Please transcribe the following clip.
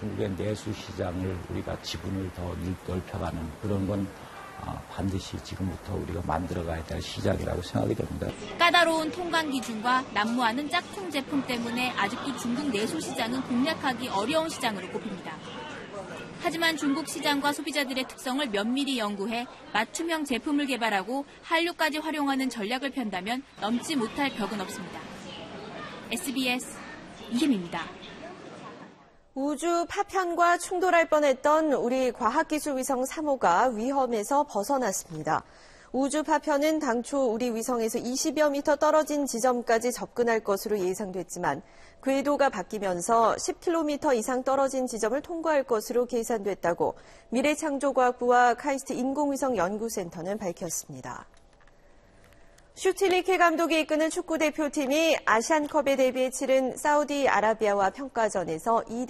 중국의 내수 시장을 우리가 지분을 더 넓혀가는 그런 건 아, 반드시 지금부터 우리가 만들어가야 될 시작이라고 생각이 됩니다. 까다로운 통관 기준과 난무하는 짝퉁 제품 때문에 아직도 중국 내수 시장은 공략하기 어려운 시장으로 꼽힙니다. 하지만 중국 시장과 소비자들의 특성을 면밀히 연구해 맞춤형 제품을 개발하고 한류까지 활용하는 전략을 편다면 넘지 못할 벽은 없습니다. SBS 이혜미입니다. 우주 파편과 충돌할 뻔했던 우리 과학기술위성 3호가 위험에서 벗어났습니다. 우주 파편은 당초 우리 위성에서 20여 미터 떨어진 지점까지 접근할 것으로 예상됐지만 궤도가 바뀌면서 10km 이상 떨어진 지점을 통과할 것으로 계산됐다고 미래창조과학부와 카이스트 인공위성 연구센터는 밝혔습니다. 슈틸리케 감독이 이끄는 축구 대표팀이 아시안컵에 대비해 치른 사우디아라비아와 평가전에서 2대